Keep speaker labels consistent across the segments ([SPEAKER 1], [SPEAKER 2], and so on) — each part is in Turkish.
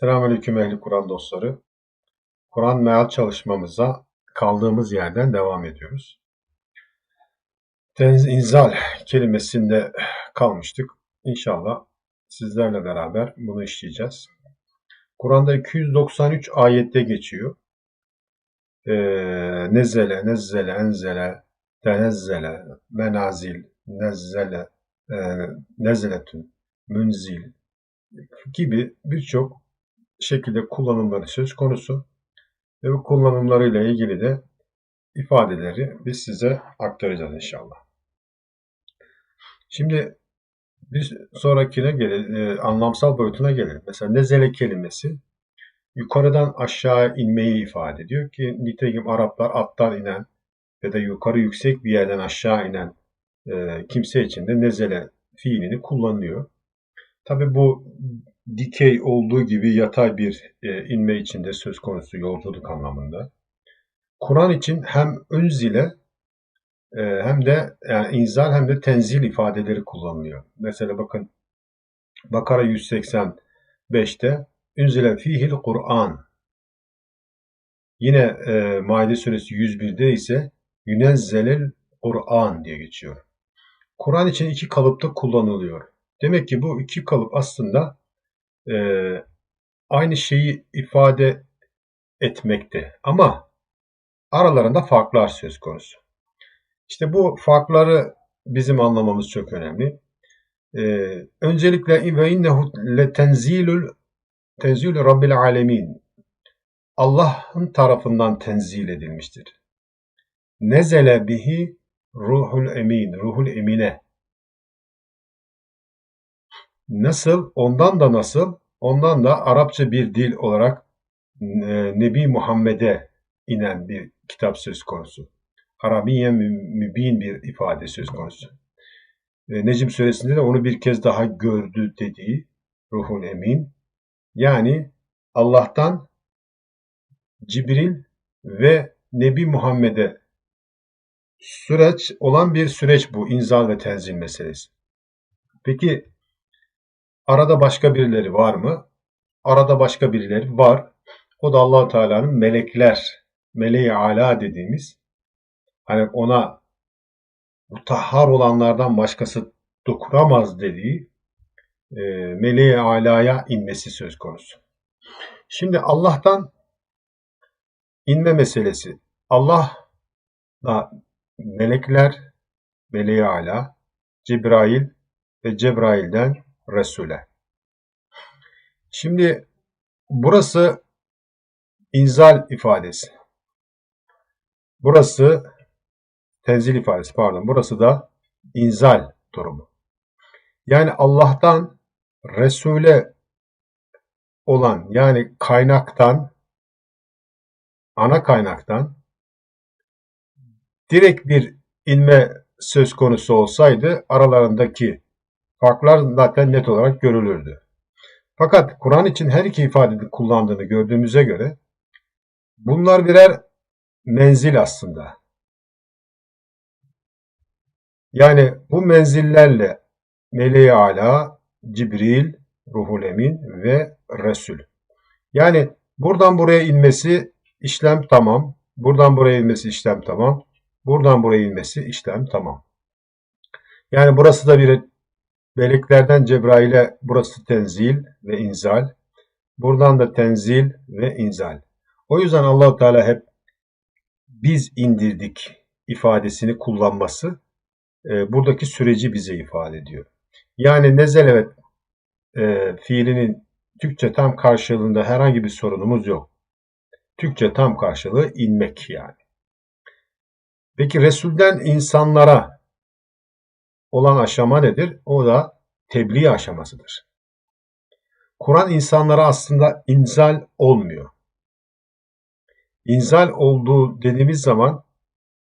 [SPEAKER 1] Selamünaleyküm ehli Kur'an dostları. Kur'an meal çalışmamıza kaldığımız yerden devam ediyoruz. Tenz kelimesinde kalmıştık. İnşallah sizlerle beraber bunu işleyeceğiz. Kur'an'da 293 ayette geçiyor. Ee, nezele, nezzele, enzele, tenezzele, menazil, nezzele, e, nezeletün, münzil gibi birçok şekilde kullanımları söz konusu ve bu kullanımlarıyla ilgili de ifadeleri biz size aktaracağız inşallah. Şimdi bir sonrakine gelelim, anlamsal boyutuna gelelim. Mesela nezele kelimesi yukarıdan aşağı inmeyi ifade ediyor ki nitekim Araplar attan inen ya da yukarı yüksek bir yerden aşağı inen e, kimse için de nezele fiilini kullanıyor. Tabi bu dikey olduğu gibi yatay bir e, inme içinde söz konusu yolculuk anlamında. Kur'an için hem önzile e, hem de yani inzal hem de tenzil ifadeleri kullanılıyor. Mesela bakın Bakara 185'te Ünzile fihil Kur'an. Yine e, Maide suresi 101'de ise Yünezzelel Kur'an diye geçiyor. Kur'an için iki kalıpta kullanılıyor. Demek ki bu iki kalıp aslında e, aynı şeyi ifade etmekte. Ama aralarında farklar söz konusu. İşte bu farkları bizim anlamamız çok önemli. Ee, öncelikle ve innehu le tenzilul tenzilü rabbil alemin. Allah'ın tarafından tenzil edilmiştir. Nezele bihi ruhul emin, ruhul emine. Nasıl? Ondan da nasıl? Ondan da Arapça bir dil olarak e, Nebi Muhammed'e inen bir kitap söz konusu. Arabiye mübin bir ifade söz konusu. E, Necim suresinde de onu bir kez daha gördü dediği ruhun emin. Yani Allah'tan Cibril ve Nebi Muhammed'e süreç olan bir süreç bu inzal ve tenzil meselesi. Peki Arada başka birileri var mı? Arada başka birileri var. O da allah Teala'nın melekler, meleği ala dediğimiz hani ona mutahhar olanlardan başkası dokuramaz dediği e, meleği alaya inmesi söz konusu. Şimdi Allah'tan inme meselesi. Allah da melekler, meleği ala, Cebrail ve Cebrail'den Resul'e. Şimdi burası inzal ifadesi. Burası tenzil ifadesi pardon. Burası da inzal durumu. Yani Allah'tan Resul'e olan yani kaynaktan ana kaynaktan direkt bir inme söz konusu olsaydı aralarındaki farklar zaten net olarak görülürdü. Fakat Kur'an için her iki ifadenin kullandığını gördüğümüze göre bunlar birer menzil aslında. Yani bu menzillerle Meleği Ala, Cibril, Ruhul Emin ve Resul. Yani buradan buraya inmesi işlem tamam. Buradan buraya inmesi işlem tamam. Buradan buraya inmesi işlem tamam. Yani burası da bir Meleklerden Cebrail'e burası tenzil ve inzal. Buradan da tenzil ve inzal. O yüzden allah Teala hep biz indirdik ifadesini kullanması e, buradaki süreci bize ifade ediyor. Yani nezel evet e, fiilinin Türkçe tam karşılığında herhangi bir sorunumuz yok. Türkçe tam karşılığı inmek yani. Peki Resul'den insanlara olan aşama nedir? O da tebliğ aşamasıdır. Kur'an insanlara aslında inzal olmuyor. İnzal olduğu dediğimiz zaman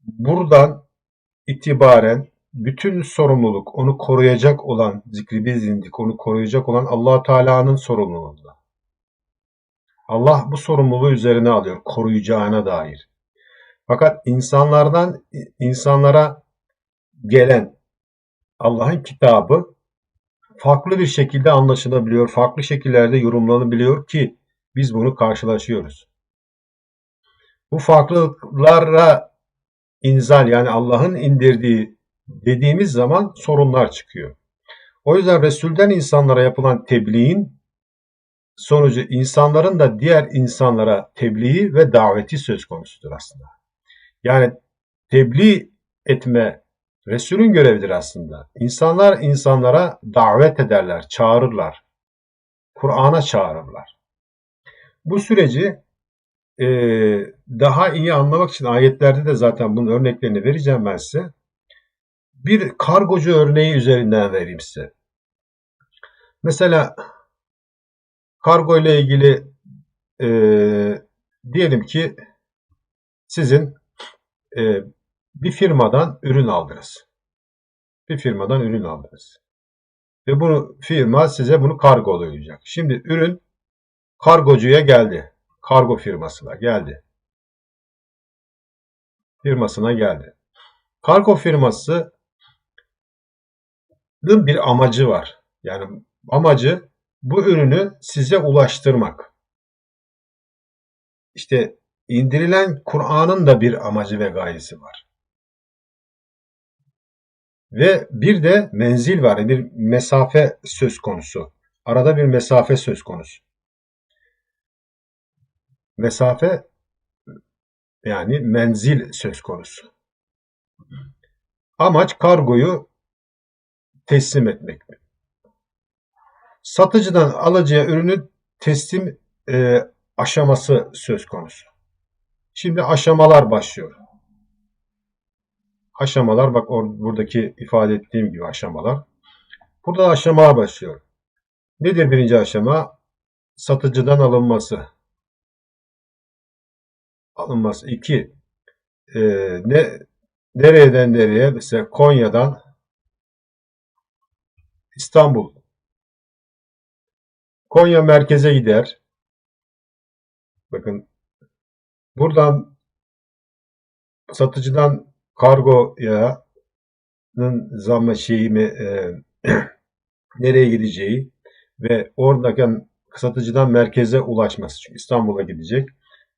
[SPEAKER 1] buradan itibaren bütün sorumluluk onu koruyacak olan zikri biz indik, onu koruyacak olan allah Teala'nın sorumluluğunda. Allah bu sorumluluğu üzerine alıyor koruyacağına dair. Fakat insanlardan insanlara gelen Allah'ın kitabı farklı bir şekilde anlaşılabiliyor, farklı şekillerde yorumlanabiliyor ki biz bunu karşılaşıyoruz. Bu farklılıklara inzal yani Allah'ın indirdiği dediğimiz zaman sorunlar çıkıyor. O yüzden Resul'den insanlara yapılan tebliğin sonucu insanların da diğer insanlara tebliği ve daveti söz konusudur aslında. Yani tebliğ etme Resul'ün görevidir aslında. İnsanlar insanlara davet ederler, çağırırlar. Kur'an'a çağırırlar. Bu süreci e, daha iyi anlamak için ayetlerde de zaten bunun örneklerini vereceğim ben size. Bir kargocu örneği üzerinden vereyim size. Mesela kargo ile ilgili e, diyelim ki sizin e, bir firmadan ürün aldınız. Bir firmadan ürün aldınız. Ve bunu firma size bunu kargolayacak. Şimdi ürün kargocuya geldi. Kargo firmasına geldi. Firmasına geldi. Kargo firması bir amacı var. Yani amacı bu ürünü size ulaştırmak. İşte indirilen Kur'an'ın da bir amacı ve gayesi var. Ve bir de menzil var, bir mesafe söz konusu. Arada bir mesafe söz konusu. Mesafe yani menzil söz konusu. Amaç kargoyu teslim etmek? Satıcıdan alıcıya ürünü teslim e, aşaması söz konusu. Şimdi aşamalar başlıyor. Aşamalar bak or, buradaki ifade ettiğim gibi aşamalar. Burada aşamalar başlıyor. Nedir birinci aşama? Satıcıdan alınması. Alınması. İki. E, ne, nereden nereye? Mesela Konya'dan İstanbul. Konya merkeze gider. Bakın buradan satıcıdan kargoya zammı şeyi mi e, nereye gideceği ve oradaki satıcıdan merkeze ulaşması. Çünkü İstanbul'a gidecek.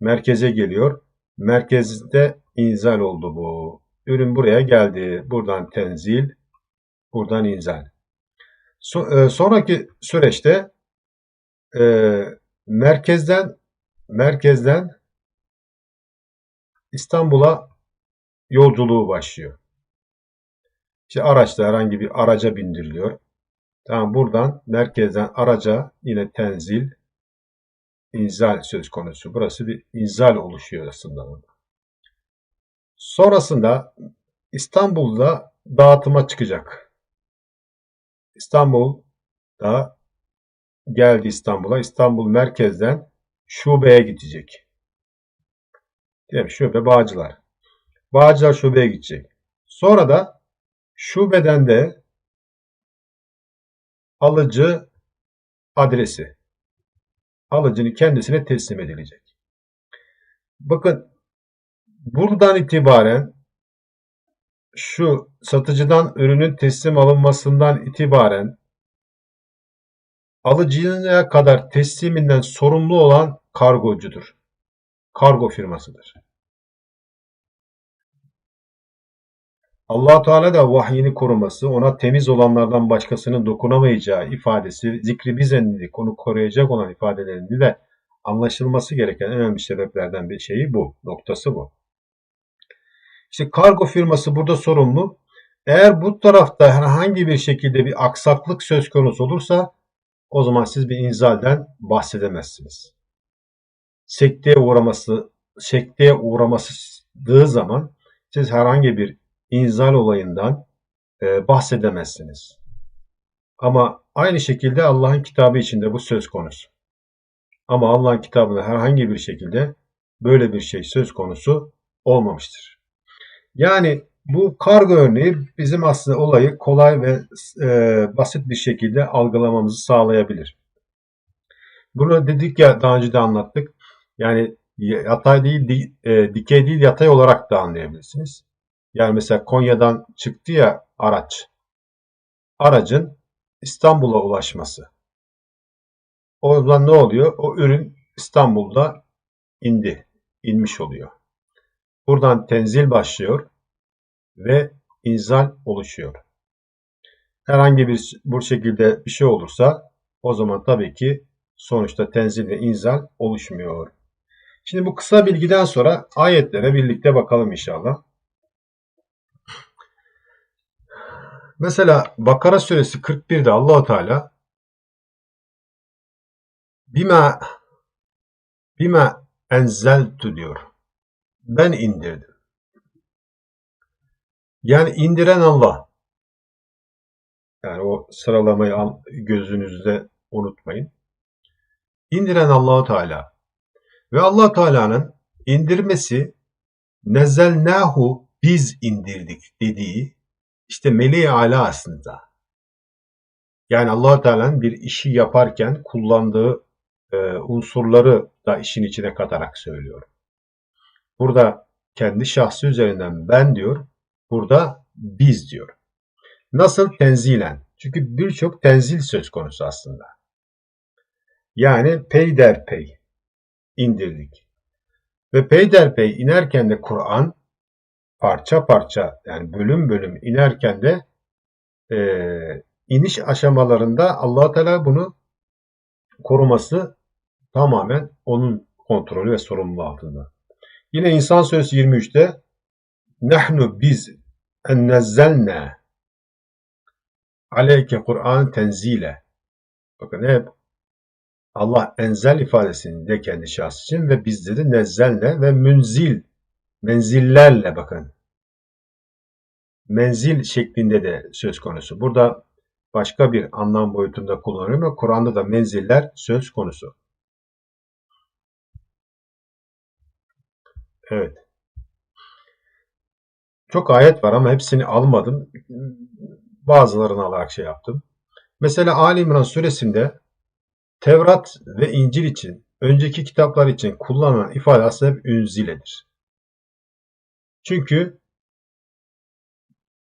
[SPEAKER 1] Merkeze geliyor. Merkezde inzal oldu bu. Ürün buraya geldi. Buradan tenzil, buradan inzal. So, e, sonraki süreçte e, merkezden merkezden İstanbul'a yolculuğu başlıyor. İşte araçta herhangi bir araca bindiriliyor. Tamam buradan merkezden araca yine tenzil, inzal söz konusu. Burası bir inzal oluşuyor aslında. Sonrasında İstanbul'da dağıtıma çıkacak. İstanbul'da geldi İstanbul'a. İstanbul merkezden şubeye gidecek. Değil? Şube Bağcılar. Bağcılar şubeye gidecek. Sonra da şubeden de alıcı adresi. Alıcının kendisine teslim edilecek. Bakın buradan itibaren şu satıcıdan ürünün teslim alınmasından itibaren alıcıya kadar tesliminden sorumlu olan kargocudur. Kargo firmasıdır. Allah Teala da vahyini koruması, ona temiz olanlardan başkasının dokunamayacağı ifadesi, zikri bizenli, konu koruyacak olan ifadelerinde de anlaşılması gereken en önemli sebeplerden bir şeyi bu. Noktası bu. İşte kargo firması burada sorumlu. Eğer bu tarafta herhangi bir şekilde bir aksaklık söz konusu olursa o zaman siz bir inzalden bahsedemezsiniz. Sekteye uğraması, sekteye uğraması zaman siz herhangi bir inzal olayından e, bahsedemezsiniz. Ama aynı şekilde Allah'ın kitabı içinde bu söz konusu. Ama Allah'ın kitabında herhangi bir şekilde böyle bir şey söz konusu olmamıştır. Yani bu kargo örneği bizim aslında olayı kolay ve e, basit bir şekilde algılamamızı sağlayabilir. Bunu dedik ya daha önce de anlattık. Yani yatay değil, di, e, dikey değil yatay olarak da anlayabilirsiniz. Yani mesela Konya'dan çıktı ya araç. Aracın İstanbul'a ulaşması. O zaman ne oluyor? O ürün İstanbul'da indi, inmiş oluyor. Buradan tenzil başlıyor ve inzal oluşuyor. Herhangi bir bu şekilde bir şey olursa o zaman tabii ki sonuçta tenzil ve inzal oluşmuyor. Şimdi bu kısa bilgiden sonra ayetlere birlikte bakalım inşallah. Mesela Bakara suresi 41'de Allahu Teala bima bima enzeltu diyor. Ben indirdim. Yani indiren Allah. Yani o sıralamayı gözünüzde unutmayın. İndiren Allahu Teala. Ve Allah Teala'nın indirmesi nezelnahu biz indirdik dediği işte meleği ala aslında. Yani allah Teala'nın bir işi yaparken kullandığı e, unsurları da işin içine katarak söylüyor. Burada kendi şahsı üzerinden ben diyor, burada biz diyor. Nasıl tenzilen? Çünkü birçok tenzil söz konusu aslında. Yani peyderpey indirdik. Ve peyderpey inerken de Kur'an parça parça yani bölüm bölüm inerken de e, iniş aşamalarında allah Teala bunu koruması tamamen onun kontrolü ve sorumluluğu altında. Yine İnsan Suresi 23'te Nahnu biz ennezzelne aleyke Kur'an tenzile. Bakın hep Allah enzel ifadesini de kendi şahsı için ve bizde de nezzelne ve münzil menzillerle bakın. Menzil şeklinde de söz konusu. Burada başka bir anlam boyutunda kullanılıyor Kur'an'da da menziller söz konusu. Evet. Çok ayet var ama hepsini almadım. Bazılarını alarak şey yaptım. Mesela Ali İmran suresinde Tevrat ve İncil için, önceki kitaplar için kullanılan ifade aslında hep ünziledir. Çünkü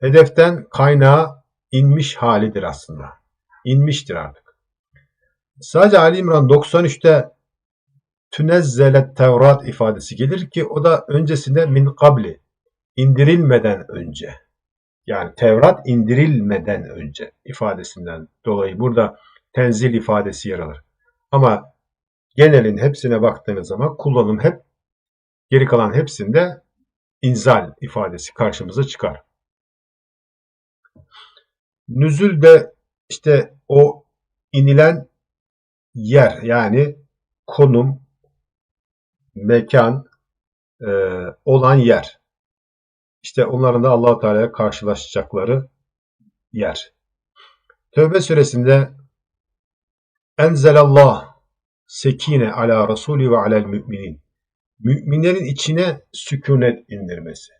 [SPEAKER 1] hedeften kaynağa inmiş halidir aslında. İnmiştir artık. Sadece Ali İmran 93'te tünezzelet Tevrat ifadesi gelir ki o da öncesinde min kabli indirilmeden önce yani Tevrat indirilmeden önce ifadesinden dolayı burada tenzil ifadesi yer alır. Ama genelin hepsine baktığınız zaman kullanım hep geri kalan hepsinde inzal ifadesi karşımıza çıkar. Nüzül de işte o inilen yer yani konum, mekan e, olan yer. İşte onların da allah Teala'ya karşılaşacakları yer. Tövbe suresinde Enzelallah sekine ala Resulü ve alel müminin müminlerin içine sükunet indirmesi.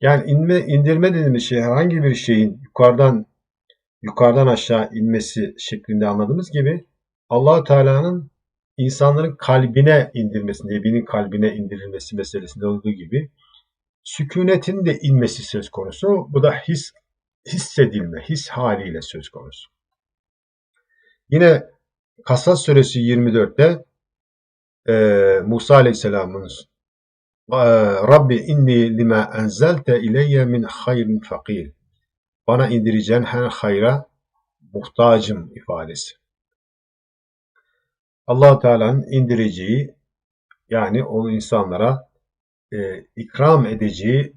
[SPEAKER 1] Yani inme, indirme dediğimiz şey herhangi bir şeyin yukarıdan yukarıdan aşağı inmesi şeklinde anladığımız gibi allah Teala'nın insanların kalbine indirmesi, Nebi'nin kalbine indirilmesi meselesinde olduğu gibi sükunetin de inmesi söz konusu. Bu da his, hissedilme, his haliyle söz konusu. Yine Kasas suresi 24'te e, Musa Aleyhisselam'ın Rabbi inni lima enzelte ileyye min hayrin fakir. Bana indireceğin her hayra muhtacım ifadesi. allah Teala'nın indireceği yani o insanlara e, ikram edeceği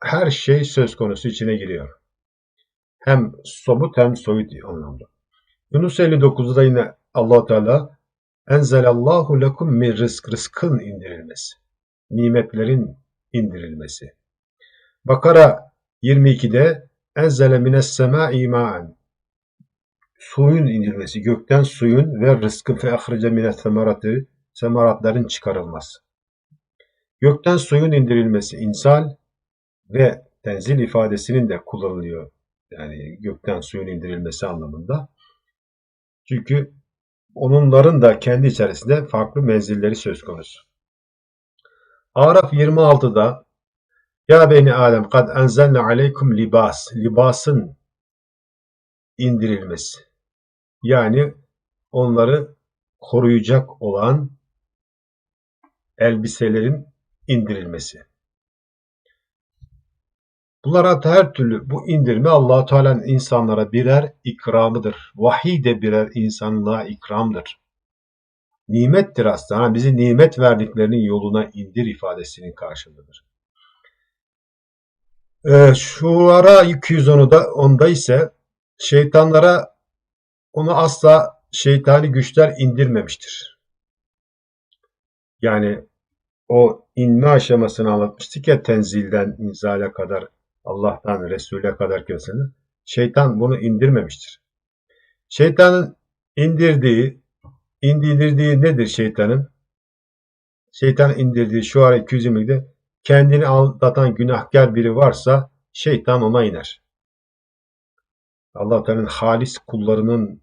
[SPEAKER 1] her şey söz konusu içine giriyor. Hem somut hem soyut anlamda. Yunus 59'da yine allah Teala enzelallahu lekum min rızk rızkın indirilmesi. Nimetlerin indirilmesi. Bakara 22'de enzele mines semâ'i ma'en suyun indirilmesi, gökten suyun ve rızkın fe ahrice mines semaratı semaratların çıkarılması. Gökten suyun indirilmesi insal ve tenzil ifadesinin de kullanılıyor. Yani gökten suyun indirilmesi anlamında. Çünkü onların da kendi içerisinde farklı menzilleri söz konusu. Araf 26'da Ya beni Adem kad enzelne aleykum libas. Libasın indirilmesi. Yani onları koruyacak olan elbiselerin indirilmesi. Bunlara her türlü bu indirme allah Teala'nın insanlara birer ikramıdır. Vahiy de birer insanlığa ikramdır. Nimettir aslında. bizi nimet verdiklerinin yoluna indir ifadesinin karşılığıdır. Ee, şu ara 210'da onda ise şeytanlara onu asla şeytani güçler indirmemiştir. Yani o inme aşamasını anlatmıştık ya tenzilden inzale kadar Allah'tan Resul'e kadar kesinlikle. Şeytan bunu indirmemiştir. Şeytanın indirdiği, indirdiği nedir şeytanın? Şeytan indirdiği şu ara 220'de kendini aldatan günahkar biri varsa şeytan ona iner. Allah Teala'nın halis kullarının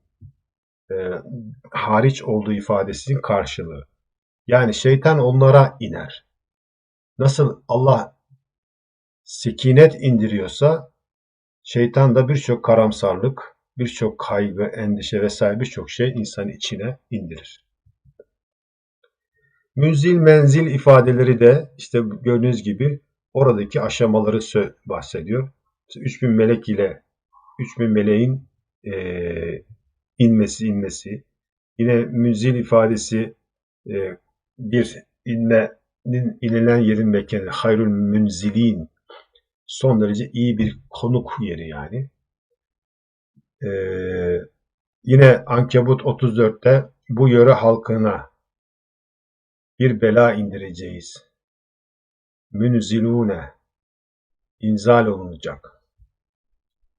[SPEAKER 1] e, hariç olduğu ifadesinin karşılığı. Yani şeytan onlara iner. Nasıl Allah sekinet indiriyorsa şeytan da birçok karamsarlık, birçok kaygı, endişe vesaire birçok şey insanın içine indirir. Münzil menzil ifadeleri de işte gördüğünüz gibi oradaki aşamaları bahsediyor. İşte 3000 melek ile 3000 meleğin e, inmesi inmesi. Yine münzil ifadesi e, bir inmenin inilen yerin mekanı hayrul münzilin son derece iyi bir konuk yeri yani. Ee, yine Ankebut 34'te bu yöre halkına bir bela indireceğiz. Münzilune inzal olunacak.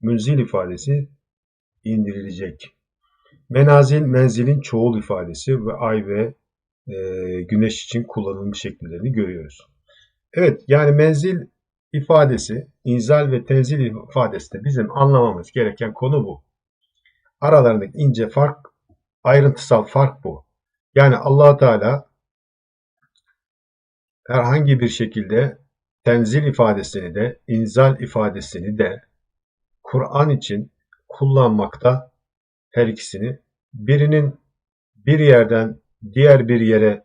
[SPEAKER 1] Münzil ifadesi indirilecek. Menazil menzilin çoğul ifadesi ve ay ve e, güneş için kullanılmış şekillerini görüyoruz. Evet yani menzil ifadesi, inzal ve tenzil ifadesi de bizim anlamamız gereken konu bu. Aralarındaki ince fark, ayrıntısal fark bu. Yani allah Teala herhangi bir şekilde tenzil ifadesini de, inzal ifadesini de Kur'an için kullanmakta her ikisini. Birinin bir yerden diğer bir yere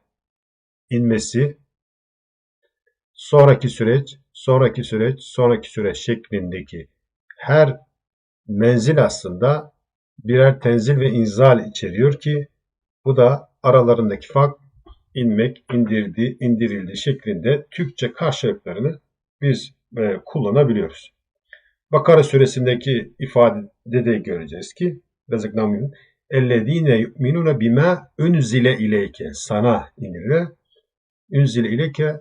[SPEAKER 1] inmesi, sonraki süreç sonraki süreç, sonraki süreç şeklindeki her menzil aslında birer tenzil ve inzal içeriyor ki bu da aralarındaki fark inmek, indirdi, indirildi şeklinde Türkçe karşılıklarını biz e, kullanabiliyoruz. Bakara suresindeki ifadede de göreceğiz ki Rezıknamin ellezine yu'minune bima unzile ileyke sana inile unzile ileyke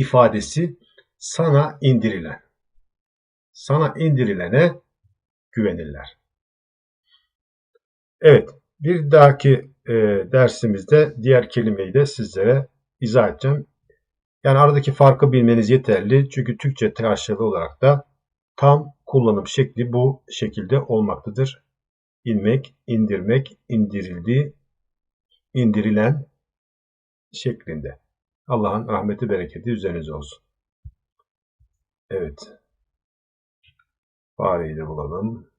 [SPEAKER 1] ifadesi sana indirilen. Sana indirilene güvenirler. Evet, bir dahaki e, dersimizde diğer kelimeyi de sizlere izah edeceğim. Yani aradaki farkı bilmeniz yeterli. Çünkü Türkçe karşılığı olarak da tam kullanım şekli bu şekilde olmaktadır. İnmek, indirmek, indirildi, indirilen şeklinde. Allah'ın rahmeti bereketi üzerinize olsun. Evet. Fareyi de bulalım.